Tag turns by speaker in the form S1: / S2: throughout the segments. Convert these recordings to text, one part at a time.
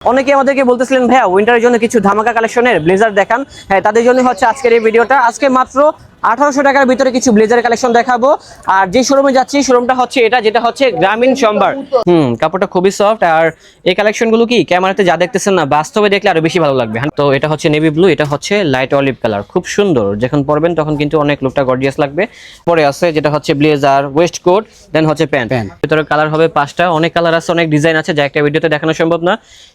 S1: অনেকে আমাদেরকে বলতেছিলেন, ভাইয়া উইন্টারের জন্য কিছু ধামাকা কালেকশনের ব্লেজার দেখান। হ্যাঁ তাদের জন্য হচ্ছে আজকের এই ভিডিওটা আজকে মাত্র আঠারোশো টাকার ভিতরে কিছু ব্লেজার কালেকশন দেখাবো। আর যে শোরুমে যাচ্ছি শোরুমটা হচ্ছে এটা যেটা হচ্ছে গ্রামীণ সম্বার হুম কাপড়টা খুবই সফট আর এই কালেকশনগুলো কি ক্যামেরাতে যা দেখতেছেন না বাস্তবে দেখলে আরও বেশি ভালো লাগবে। হ্যাঁ, তো এটা হচ্ছে নেভি ব্লু এটা হচ্ছে লাইট অলিভ কালার খুব সুন্দর। যখন পরবেন তখন কিন্তু অনেক লুকটা গর্জিয়াস লাগবে। পরে আছে যেটা হচ্ছে ব্লেজার ওয়েস্ট কোট দেন হচ্ছে প্যান্ট
S2: Pant।
S1: ভিতরে কালার হবে পাঁচটা অনেক কালার আছে অনেক ডিজাইন আছে যা একটা ভিডিওতে দেখানো সম্ভব না।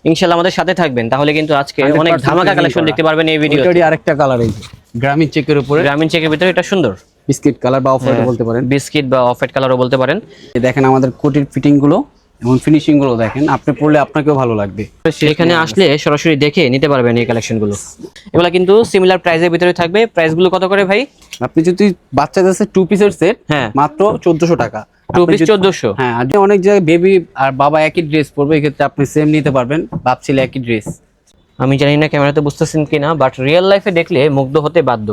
S1: ইনশাল্লাহ আমাদের সাথে থাকবেন তাহলে কিন্তু আজকে অনেক
S2: 100%
S1: ধামাকা কালেকশন দেখতে পারবেন এই ভিডিও
S2: আরেকটা কালার এই গ্রামীণ চেকের উপরে।
S1: গ্রামীণ চেকের ভিতরে এটা সুন্দর।
S2: বিস্কিট কালার বা অফ
S1: হ্যাঁ।
S2: বলতে পারেন।
S1: বিস্কিট বা অফ হোয়াইট কালারও বলতে পারেন।
S2: দেখেন আমাদের কোটির ফিটিংগুলো এবং ফিনিশিংগুলো দেখেন আপনি পড়লে আপনাকেও ভালো লাগবে।
S1: এখানে আসলে সরাসরি দেখে নিতে পারবেন এই কালেকশনগুলো এগুলো কিন্তু সিমিলার প্রাইসের ভিতরে থাকবে। প্রাইসগুলো কত করে ভাই?
S2: আপনি যদি বাচ্চাদের টু পিসের সেট
S1: হ্যাঁ।
S2: মাত্র চোদ্দশো টাকা।
S1: টু পিস
S2: হ্যাঁ আর অনেক জায়গায় বেবি আর বাবা একই ড্রেস পরবে এক্ষেত্রে আপনি সেম নিতে পারবেন বাপ ছেলে একই ড্রেস
S1: আমি জানি না ক্যামেরাতে বুঝতেছেন কিনা বাট রিয়েল লাইফে দেখলে মুগ্ধ হতে বাধ্য।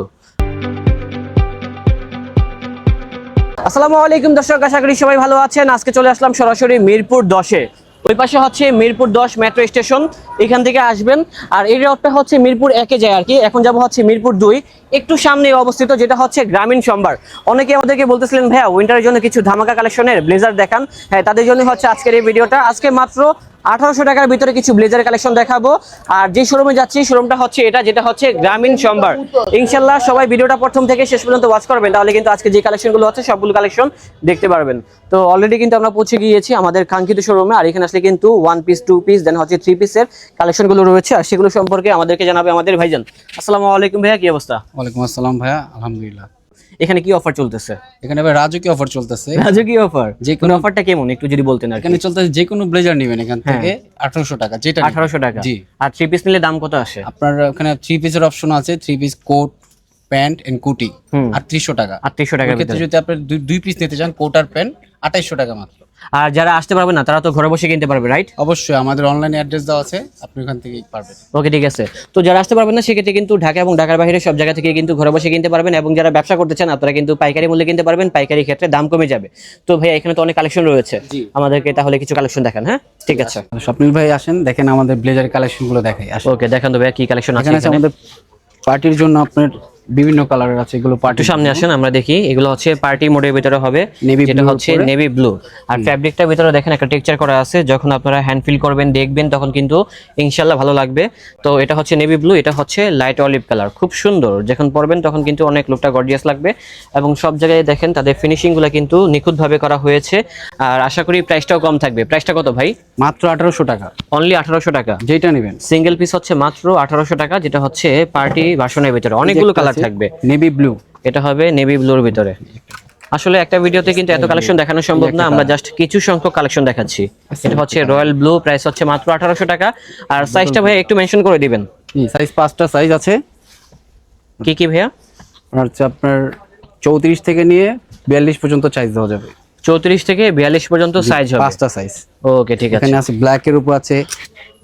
S1: আসসালামু আলাইকুম দর্শক, আশা করি সবাই ভালো আছেন। আজকে চলে আসলাম সরাসরি মিরপুর দশে। ওই পাশে হচ্ছে মিরপুর দশ মেট্রো স্টেশন, এখান থেকে আসবেন। আর এই রোডটা হচ্ছে মিরপুর একে যায় আর কি। এখন যাব হচ্ছে মিরপুর দুই, একটু সামনে অবস্থিত, যেটা হচ্ছে গ্রামীণ সম্ভার। অনেকে আমাদেরকে বলতেছিলেন, ভাইয়া উইন্টারের জন্য কিছু ধামাকা কালেকশনের ব্লেজার দেখান। হ্যাঁ তাদের জন্য হচ্ছে আজকের এই ভিডিওটা আজকে মাত্র আঠারোশো টাকার ভিতরে কিছু ব্লেজার কালেকশন দেখাবো। আর যে শোরুমে যাচ্ছি শোরুমটা হচ্ছে এটা, যেটা হচ্ছে গ্রামীণ সম্ভার। ইনশাল্লাহ সবাই ভিডিওটা প্রথম থেকে শেষ পর্যন্ত ওয়াচ করবেন, তাহলে কিন্তু আজকে যে কালেকশনগুলো হচ্ছে সবগুলো কালেকশন দেখতে পারবেন। তো অলরেডি কিন্তু আমরা পৌঁছে গিয়েছি আমাদের কাঙ্ক্ষিত শোরুমে আর এখানে আসলে কিন্তু one piece two piece then হচ্ছে থ্রি পিসের কালেকশনগুলো রয়েছে, আর সেগুলো সম্পর্কে আমাদেরকে জানাবে আমাদের ভাইজান। আসসালামু আলাইকুম ভাইয়া, কি অবস্থা?
S2: ভাইয়া, আলহামদুলিল্লাহ।
S1: এখানে কি অফার চলতেছে?
S2: এখানে এবার রাজকীয় অফার চলতেছে।
S1: রাজকীয় অফার
S2: যে
S1: কোন অফারটা কেমন? একটু যদি বলতেন আর
S2: এখানে চলতেছে যে কোনো ব্লেজার নেবেন এখান থেকে আঠারোশো টাকা যেটা নেবেন।
S1: আঠারোশো টাকা।
S2: জি।
S1: আর থ্রি পিস নিলে দাম কত আসে?
S2: আপনার ওখানে থ্রি পিসের অপশন আছে three piece coat pant and কুটি। আটত্রিশশো টাকা।
S1: আটত্রিশশো টাকার
S2: ক্ষেত্রে যদি আপনি দুই- দুই পিস নিতে চান কোট আর প্যান্ট আঠাইশশো টাকা মাত্র।
S1: আর যারা আসতে পারবে না তারা তো ঘরে বসে কিনতে পারবে রাইট
S2: অবশ্যই আমাদের অনলাইন অ্যাড্রেস দেওয়া আছে আপনি ওখান থেকে পারবেন।
S1: ওকে ঠিক আছে। তো যারা আসতে পারবেন না সেক্ষেত্রে কিন্তু ঢাকা এবং ঢাকার বাইরে সব জায়গা থেকে কিন্তু ঘরে বসে কিনতে পারবেন এবং যারা ব্যবসা করতে চান আপনারা কিন্তু পাইকারি মূল্যে কিনতে পারবেন পাইকারি ক্ষেত্রে দাম কমে যাবে। তো ভাই এখানে তো অনেক কালেকশন রয়েছে। আমাদেরকে তাহলে কিছু কালেকশন দেখান হ্যাঁ? ঠিক আছে।
S2: স্বপ্নিল ভাই আসেন দেখেন আমাদের ব্লেজার কালেকশনগুলো দেখাই আসেন।
S1: ওকে দেখান তো ভাই কি কালেকশন আছে
S2: আমাদের পার্টির জন্য আপনার বিভিন্ন কালারের আছে এগুলো পার্টি
S1: সামনে আসেন আমরা দেখি। এগুলো হচ্ছে পার্টি মোডের ভিতরে হবে যেটা হচ্ছে নেভি ব্লু আর ফ্যাব্রিকটার ভিতরে দেখেন একটা টেক্সচার করা আছে যখন আপনারা হ্যান্ড ফিল করবেন দেখবেন তখন কিন্তু ইনশাল্লাহ ভালো লাগবে। তো এটা হচ্ছে নেভি ব্লু এটা হচ্ছে লাইট অলিভ কালার খুব সুন্দর। যখন পরবেন তখন কিন্তু অনেক লুকটা গর্জিয়াস লাগবে। এবং সব জায়গায় দেখেন তাদের ফিনিশিংগুলো কিন্তু নিখুঁতভাবে করা হয়েছে। আর আশা করি প্রাইসটাও কম থাকবে। প্রাইসটা কত ভাই?
S2: মাত্র আঠারোশো টাকা।
S1: অনলি আঠারোশো টাকা।
S2: যেটা নেবেন।
S1: সিঙ্গেল পিস হচ্ছে মাত্র আঠারোশো টাকা যেটা হচ্ছে পার্টি ভার্সনের ভিতরে। অনেকগুলো কালার থাকবে।
S2: নেভি ব্লু
S1: এটা হবে নেভি ব্লুর ভিতরে। আসলে একটা ভিডিওতে কিন্তু এত কালেকশন দেখানো সম্ভব না আমরা জাস্ট কিছু সংখ্যক কালেকশন দেখাচ্ছি। এটা হচ্ছে রয়্যাল ব্লু প্রাইস হচ্ছে মাত্র আঠারোশো টাকা। আর সাইজটা ভাইয়া একটু মেনশন করে দিবেন।
S2: সাইজ পাঁচটা সাইজ আছে।
S1: কি কি ভাইয়া?
S2: আর হচ্ছে আপনার চৌত্রিশ থেকে নিয়ে বিয়াল্লিশ পর্যন্ত সাইজ দেওয়া যাবে।
S1: চৌত্রিশ থেকে বিয়াল্লিশ পর্যন্ত সাইজ হবে।
S2: পাঁচটা সাইজ
S1: ওকে ঠিক আছে
S2: এখানে আছে। ব্ল্যাক এর উপর আছে।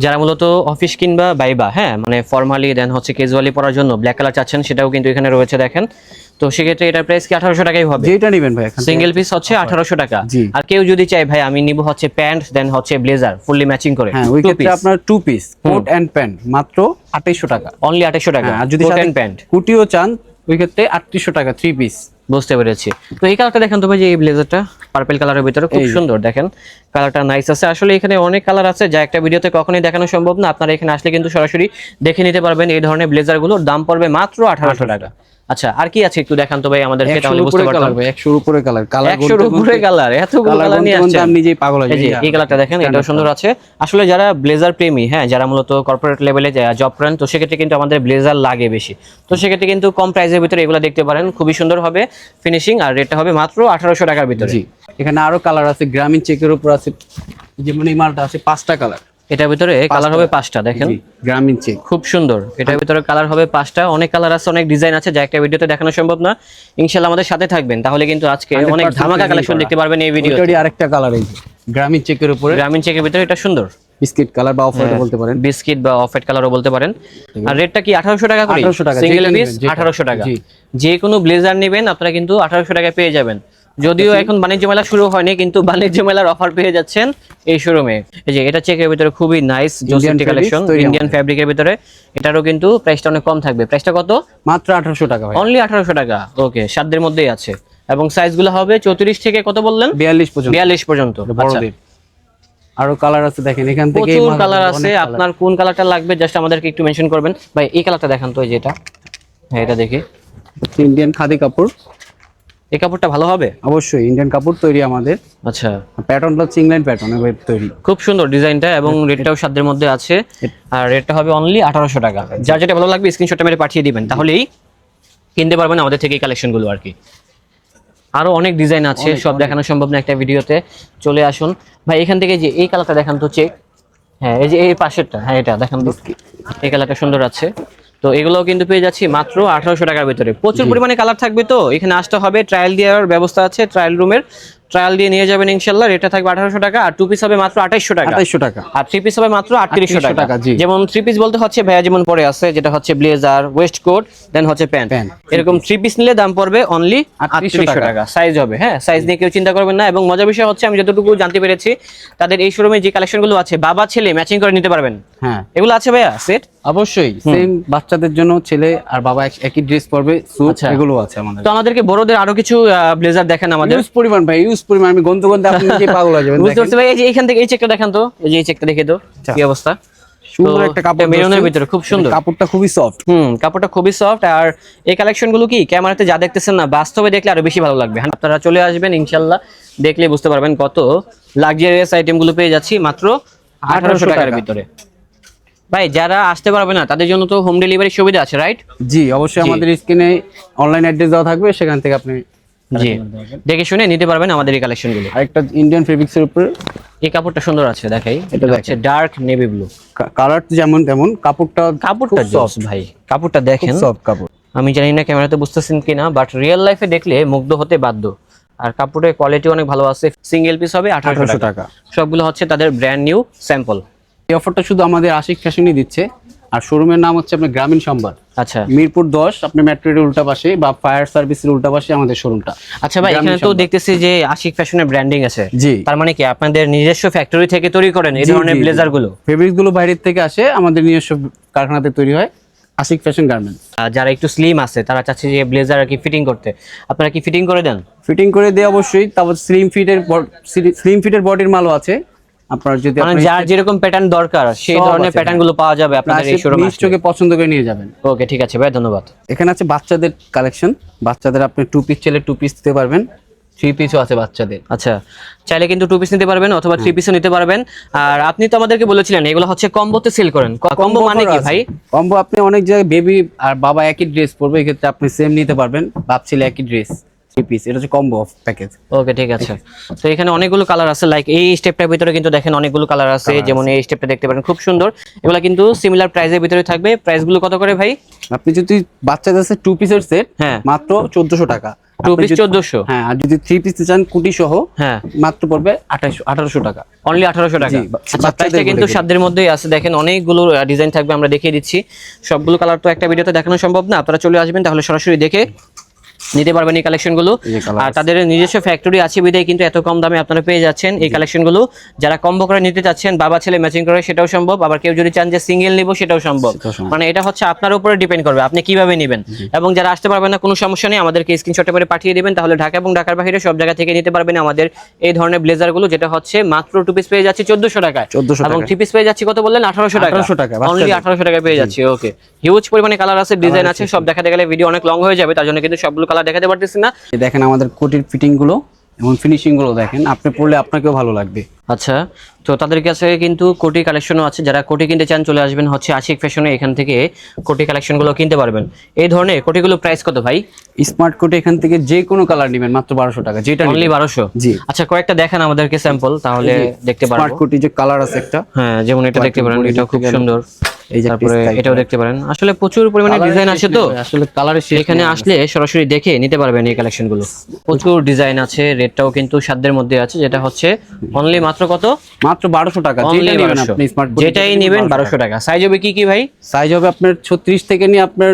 S1: যারা মূলত অফিস কিংবা বাইবা হ্যাঁ মানে ফর্মালি দেন হচ্ছে ক্যাজুয়ালি পরার জন্য ব্ল্যাক কালার চাচ্ছেন সেটাও কিন্তু এখানে রয়েছে দেখেন। তো সেক্ষেত্রে এটার প্রাইস কি আঠারোশো টাকাই হবে?
S2: যেটা নেবেন ভাই এখান
S1: সিঙ্গেল পিস হচ্ছে আঠারোশো টাকা। আর কেউ যদি চায় ভাই আমি নিব হচ্ছে প্যান্ট দেন হচ্ছে ব্লেজার ফুললি ম্যাচিং করে।
S2: হ্যাঁ ওই ক্ষেত্রে আপনার two piece coat and pant মাত্র আঠাইশশো টাকা।
S1: অনলি আঠাশশো টাকা।
S2: হ্যাঁ, আর যদি সাথে
S1: প্যান্ট
S2: কুটিও চান ওই ক্ষেত্রে আটত্রিশশো টাকা থ্রি পিস
S1: বুঝতে পেরেছি। তো এই কালারটা দেখেন তো ভাই যে এই ব্লেজারটা পার্পল কালারের ভিতরে খুব সুন্দর দেখেন। কালারটা নাইস আছে। আসলে এখানে অনেক কালার আছে যা একটা ভিডিওতে কখনোই দেখানো সম্ভব না। আপনারা এখানে আসলে কিন্তু সরাসরি দেখে নিতে পারবেন এই ধরনের ব্লেজারগুলোর। দাম পড়বে মাত্র আঠারোশো টাকা। আচ্ছা আর কি আছে একটু দেখান তো ভাই আমাদেরকে
S2: একশোর
S1: তাহলে বুঝতে পারতাম
S2: কালার ভাই উপরে কালার কালার
S1: একশোর উপরে কালার এতগুলো কালার নিয়ে আসছেন।
S2: আমি নিজেই পাগল হয়ে যাই
S1: এই কালারটা দেখেন এটাও সুন্দর আছে। আসলে যারা ব্লেজার প্রেমী হ্যাঁ যারা মূলত কর্পোরেট লেভেলে জব করেন তো সেক্ষেত্রে কিন্তু আমাদের ব্লেজার লাগে বেশি। তো সেক্ষেত্রে কিন্তু কম প্রাইসের ভিতরে এগুলো দেখতে পারেন। খুবই সুন্দর হবে ফিনিশিং আর রেটটা হবে মাত্র আঠারোশো টাকার ভিতরে।
S2: জি। এখানে আরও কালার আছে গ্রামীণ চেকের উপর আছে যেমন এই মালটা আছে পাঁচটা কালার
S1: এটার ভিতরে কালার হবে পাঁচটা দেখেন।
S2: গ্রামীণ চেক
S1: খুব সুন্দর। এটার ভিতরে কালার হবে পাঁচটা। অনেক কালার আছে অনেক ডিজাইন আছে যা একটা ভিডিওতে দেখানো সম্ভব না। ইনশাল্লাহ আমাদের সাথে থাকবেন। তাহলে কিন্তু আজকে অনেক ধামাকা কালেকশন দেখতে পারবেন এই ভিডিও
S2: ওইটারই আরেকটা কালার এই গ্রামীণ চেকের উপরে।
S1: গ্রামীণ চেকের ভিতরে এটা সুন্দর।
S2: বিস্কিট কালার বা অফ
S1: হ্যাঁ।
S2: বলতে পারেন।
S1: বিস্কিট বা অফ হোয়াইট কালারও বলতে পারেন। আর রেটটা কি আঠারোশো টাকা করে?
S2: 1800 টাকা,
S1: সিঙ্গেল পিস
S2: নেবেন, যেটা।
S1: আঠারোশো টাকা।
S2: জি।
S1: যে কোনো ব্লেজার নেবেন আপনারা কিন্তু আঠারোশো টাকায় পেয়ে যাবেন। যদিও এখন বাণিজ্য মেলা শুরু হয়নি কিন্তু বাণিজ্য মেলার অফার পেয়ে যাচ্ছেন এই শোরুমে এই যে এটা চেকের ভিতরে খুবই নাইস
S2: fabrics
S1: কালেকশন ইন্ডিয়ান
S2: আমাদের।
S1: ফ্যাব্রিকের ভিতরে। এটারও কিন্তু প্রাইসটা অনেক কম থাকবে। প্রাইসটা কত?
S2: মাত্র আঠারোশো টাকা ভাই
S1: অনলি আঠারোশো টাকা। ওকে সাতদের মধ্যেই আছে। এবং সাইজগুলো হবে চৌত্রিশ থেকে কত বললেন?
S2: বিয়াল্লিশ পর্যন্ত।
S1: বিয়াল্লিশ পর্যন্ত। আচ্ছা।
S2: বড়দের আরও কালার আছে দেখেন এখান থেকে
S1: প্রচুর কালার আছে। আপনার কোন কালারটা লাগবে জাস্ট আমাদেরকে একটু মেনশন করবেন। ভাই এই কালারটা দেখান তো এই যেটা হ্যাঁ এটা দেখি।
S2: ইন্ডিয়ান খাদি কাপড়।
S1: এই কাপড়টা ভালো হবে?
S2: অবশ্যই ইন্ডিয়ান কাপড় তৈরি আমাদের।
S1: আচ্ছা।
S2: প্যাটার্নটা হচ্ছে ইংল্যান্ড প্যাটার্ন ওয়েব তৈরি।
S1: খুব সুন্দর ডিজাইনটা এবং রেটটাও সাধ্যের মধ্যে আছে। আর রেটটা হবে অনলি আঠারোশো টাকা। যার যেটা ভালো লাগবে স্ক্রিনশটটা মেরে পাঠিয়ে দিবেন। তাহলেই কিনতে পারবেন আমাদের থেকে এই কালেকশনগুলো আর কি। আরও অনেক ডিজাইন আছে সব দেখানো সম্ভব না একটা ভিডিওতে। চলে আসুন। ভাই এখান থেকে যে এই কালারটা দেখান তো চেক হ্যাঁ এই যে এই পাশেরটা হ্যাঁ এটা দেখান তো। এই কালারটা সুন্দর আছে। তো এগুলো কিন্তু পেয়ে যাচ্ছি মাত্র আঠারোশো টাকার ভিতরে। প্রচুর পরিমাণে কালার থাকবে তো। এখানে আসতে হবে ট্রায়াল দেওয়ার ব্যবস্থা আছে ট্রায়াল রুমের ট্রায়াল দিয়ে নিয়ে যাবেন ইনশাল্লাহ। রেটটা থাকবে আঠারোশো টাকা আর টু পিস হবে মাত্র আঠাইশশো টাকা।
S2: আঠাইশো টাকা।
S1: আর থ্রি পিস হবে মাত্র আটত্রিশশো
S2: 3800
S1: টাকা। যেমন থ্রি পিস বলতে হচ্ছে ভাইয়া যেমন পরে আছে যেটা হচ্ছে ব্লেজার ওয়েস্ট কোট দেন হচ্ছে প্যান্ট এরকম থ্রি পিস নিলে দাম পড়বে অনলি
S2: 3800
S1: আটত্রিশশো
S2: টাকা।
S1: সাইজ হবে হ্যাঁ? সাইজ নিয়ে কেউ চিন্তা করবেন না। এবং মজার বিষয় হচ্ছে আমি যতটুকু জানতে পেরেছি তাদের এই শোরুমে যে কালেকশনগুলো আছে বাবা ছেলে ম্যাচিং করে নিতে পারবেন।
S2: হ্যাঁ।
S1: এগুলো আছে ভাইয়া সেট
S2: অবশ্যই সেম বাচ্চাদের জন্য ছেলে আর বাবা এক- একই ড্রেস পরবে স্যুট
S1: আচ্ছা।
S2: এগুলো আছে আমাদের।
S1: তো আমাদেরকে বড়দের আরও কিছু ব্লেজার দেখেন আমাদের।
S2: ইউজ পরিমাণ ভাই ইউজ পরিমাণ আমি গন্ত গন্তে আপনি নিজে পাগল হয়ে যাবেন
S1: বুঝতে। পারছি ভাই এই যে এইখান থেকে এই চেকটা দেখান তো এই যে এই চেকটা দেখে তো
S2: আচ্ছা।
S1: কি অবস্থা।
S2: সুন্দর একটা কাপড়
S1: মেরুনের ভিতরে খুব সুন্দর।
S2: কাপড়টা খুবই সফট
S1: হুম কাপড়টা খুবই সফট আর এই কালেকশনগুলো কি ক্যামেরাতে যা দেখতেছেন না বাস্তবে দেখলে আরও বেশি ভালো লাগবে। হ্যাঁ, আপনারা চলে আসবেন ইনশাল্লাহ দেখলে বুঝতে পারবেন কত লাক্সারিয়াস আইটেমগুলো পেয়ে যাচ্ছি মাত্র আঠারোশো টাকার ভিতরে। ভাই যারা আসতে পারবে না তাদের জন্য তো হোম ডেলিভারি সুবিধা আছে রাইট
S2: জি অবশ্যই আমাদের স্ক্রিনে অনলাইন অ্যাড্রেস দেওয়া থাকবে সেখান থেকে আপনি
S1: জি। দেখে শুনে নিতে পারবেন আমাদের এই কালেকশনগুলো
S2: আরেকটা ইন্ডিয়ান ফেব্রিক্স এর উপরে।
S1: এই কাপড়টা সুন্দর আছে দেখাই।
S2: এটা
S1: হচ্ছে ডার্ক নেভি ব্লু
S2: কালার যেমন তেমন কাপড়টা
S1: কাপড়টা জস ভাই। কাপড়টা দেখেন।
S2: সফট কাপড়।
S1: আমি জানি না ক্যামেরাতে বুঝতেছেন কিনা বাট রিয়েল লাইফে দেখলে মুগ্ধ হতে বাধ্য। আর কাপড়ের কোয়ালিটি অনেক ভালো আছে। সিঙ্গেল পিস হবে আঠারোশো টাকা। সবগুলো হচ্ছে তাদের ব্র্যান্ড নিউ স্যাম্পল
S2: এই অফারটা শুধু আমাদের আশিক ফ্যাশনই দিচ্ছে। আর শোরুমের নাম হচ্ছে আপনার গ্রামীণ সম্বাদ।
S1: আচ্ছা।
S2: মিরপুর দশ আপনি মেট্রোর উল্টা পাশে বা ফায়ার সার্ভিসের উল্টা পাশে আমাদের শোরুমটা
S1: আচ্ছা ভাই এখানে তো দেখতেছি যে আশিক ফ্যাশনের ব্র্যান্ডিং আছে।
S2: জি।
S1: তার মানে কি আপনাদের নিজস্ব ফ্যাক্টরি থেকে তৈরি করেন এই ধরনের।
S2: ব্লেজারগুলো ফেব্রিকগুলো বাইরের থেকে আসে আমাদের নিজস্ব কারখানাতে তৈরি হয় আশিক ফ্যাশন গার্মেন্টস
S1: যারা একটু স্লিম আছে তারা চাচ্ছে যে ব্লেজার আর কি ফিটিং করতে। আপনারা কি ফিটিং করে দেন?
S2: ফিটিং করে দেয় অবশ্যই তারপর স্লিম ফিটের স্লিম ফিটের বডির মালও আছে। আপনার যদি
S1: মানে যার যেরকম প্যাটার্ন দরকার সেই ধরনের প্যাটার্নগুলো পাওয়া যাবে আপনাদের এই শোরুমে
S2: চোখে পছন্দ করে নিয়ে যাবেন।
S1: ওকে ঠিক আছে ভাই ধন্যবাদ।
S2: এখানে আছে বাচ্চাদের কালেকশন বাচ্চাদের আপনি টু পিস চাইলে টু পিস দিতে পারবেন। থ্রি পিসও আছে বাচ্চাদের।
S1: আচ্ছা চাইলে কিন্তু টু পিস নিতে পারবেন অথবা থ্রি পিসও নিতে পারবেন। আর আপনি তো আমাদেরকে বলেছিলেন এগুলো হচ্ছে কম্বোতে সেল করেন। কম্বো মানে কি ভাই?
S2: কম্বো আপনি অনেক জায়গায় বেবি আর বাবা একই ড্রেস পরবে এক্ষেত্রে আপনি সেম নিতে পারবেন। বাপ ছেলে একই ড্রেস পিস এটা হচ্ছে কম্বো প্যাকেজ
S1: ওকে ঠিক আছে। তো এখানে অনেকগুলো কালার আছে লাইক এই স্টেপটার ভিতরে কিন্তু দেখেন অনেকগুলো কালার আছে যেমন এই স্টেপটা দেখতে পারেন খুব সুন্দর। এগুলো কিন্তু সিমিলার প্রাইসের ভিতরে থাকবে। প্রাইসগুলো কত করে ভাই?
S2: আপনি যদি বাচ্চাদের আছে টু পিসের সেট
S1: হ্যাঁ।
S2: মাত্র চোদ্দশো টাকা।
S1: টু পিস
S2: যদি-
S1: চোদ্দশো?
S2: হ্যাঁ আর যদি থ্রি পিস চান কুটি সহ
S1: হ্যাঁ।
S2: মাত্র পড়বে আঠাইশো আঠারোশো টাকা।
S1: অনলি আঠারোশো টাকা।
S2: জি,
S1: আচ্ছা প্রাইসটা কিন্তু সাধ্যের মধ্যেই আছে। দেখেন অনেকগুলো ডিজাইন থাকবে আমরা দেখিয়ে দিচ্ছি। সবগুলো কালার তো একটা ভিডিওতে দেখানো সম্ভব না। আপনারা চলে আসবেন তাহলে সরাসরি দেখে নিতে পারবেন এই কালেকশনগুলো
S2: যে colour
S1: আর তাদের নিজস্ব ফ্যাক্টরি আছে বিধায় কিন্তু এত কম দামে আপনারা পেয়ে যাচ্ছেন এই কালেকশনগুলো যারা কম্বো করে নিতে চাচ্ছেন বাবা ছেলে ম্যাচিং করে সেটাও সম্ভব। আবার কেউ যদি চান যে সিঙ্গেল নিব সেটাও সম্ভব। মানে এটা হচ্ছে আপনার উপরে ডিপেন্ড করবে আপনি কীভাবে নেবেন। এবং যারা আসতে পারবেন না কোনো সমস্যা নেই আমাদেরকে স্ক্রিনশটে করে পাঠিয়ে দিবেন। তাহলে ঢাকা এবং ঢাকার বাইরে সব জায়গা থেকে নিতে পারবেন আমাদের এই ধরনের ব্লেজারগুলো যেটা হচ্ছে মাত্র টু পিস পেয়ে যাচ্ছে চোদ্দশো টাকায়।
S2: 1400
S1: এবং থ্রি পিস পেয়ে যাচ্ছি কত বললেন? আঠারোশো টাকা।
S2: 1800 টাকা,
S1: অনলি আঠারোশো টাকায় পেয়ে যাচ্ছে ওকে হিউজ পরিমাণে কালার আছে ডিজাইন আছে সব দেখাতে গেলে ভিডিও অনেক লং হয়ে যাবে তার জন্য কিন্তু সবগুলো কালার দেখাতে পারতেছি না।
S2: দেখেন আমাদের কোটির ফিটিংগুলো এবং ফিনিশিংগুলো দেখেন। আপনি পড়লে আপনাকেও ভালো লাগবে।
S1: আচ্ছা তো তাদের কাছে কিন্তু কোটি কালেকশনও আছে। যারা কোটি কিনতে চান চলে আসবেন হচ্ছে আশিক ফ্যাশনে এখান থেকে কোটি কালেকশনগুলো কিনতে পারবেন। এই ধরনের কোটিগুলো প্রাইস কত ভাই?
S2: স্মার্ট কোটি এখান থেকে যে কোনো কালার নেবেন মাত্র বারোশো টাকা যেটা
S1: অনলি বারোশো?
S2: জি।
S1: আচ্ছা কয়েকটা দেখান আমাদেরকে স্যাম্পল তাহলে দেখতে
S2: স্মার্ট কোটি যে কালার আছে একটা
S1: হ্যাঁ যেমন এটা দেখতে পারেন এটা খুব সুন্দর।
S2: এই
S1: তারপরে এটাও দেখতে পারেন। আসলে প্রচুর পরিমাণে ডিজাইন আছে তো।
S2: আসলে
S1: এখানে আসলে সরাসরি দেখে নিতে পারবেন এই কালেকশনগুলো প্রচুর ডিজাইন আছে রেটটাও কিন্তু সাধ্যের মধ্যে আছে যেটা হচ্ছে অনলি মাত্র কত?
S2: মাত্র বারোশো টাকা যেটা নেবেন আপনি স্মার্ট
S1: যেটাই নেবেন টাকা। সাইজ হবে কি কি ভাই?
S2: সাইজ হবে আপনার ছত্রিশ থেকে নিয়ে আপনার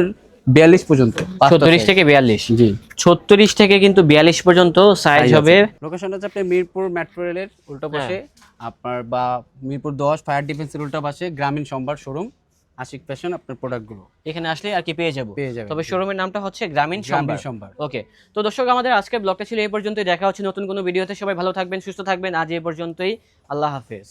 S2: বিয়াল্লিশ পর্যন্ত পাঁচটা
S1: ছত্রিশ
S2: size।
S1: থেকে বিয়াল্লিশ।
S2: জি।
S1: ছত্রিশ থেকে কিন্তু বিয়াল্লিশ পর্যন্ত সাইজ হবে।
S2: লোকেশন হচ্ছে আপনি মিরপুর মেট্রো রেলের উল্টো পাশে। আপনার বা মিরপুর দশ ফায়ার ডিফেন্সের উল্টো পাশে গ্রামীণ সম্ভার শোরুম আশিক ফ্যাশন আপনার প্রোডাক্টগুলো
S1: এখানে আসলে আর কি পেয়ে যাব।
S2: পেয়ে যাবে
S1: তবে শোরুমের নামটা হচ্ছে গ্রামীণ সম্ভার।
S2: সম্ভার।
S1: ওকে তো দর্শক আমাদের আজকে ব্লগটা ছিল এই পর্যন্তই। দেখা হচ্ছে নতুন কোনো ভিডিওতে সবাই ভালো থাকবেন সুস্থ থাকবেন। আজ এই পর্যন্তই। আল্লাহ হাফেজ।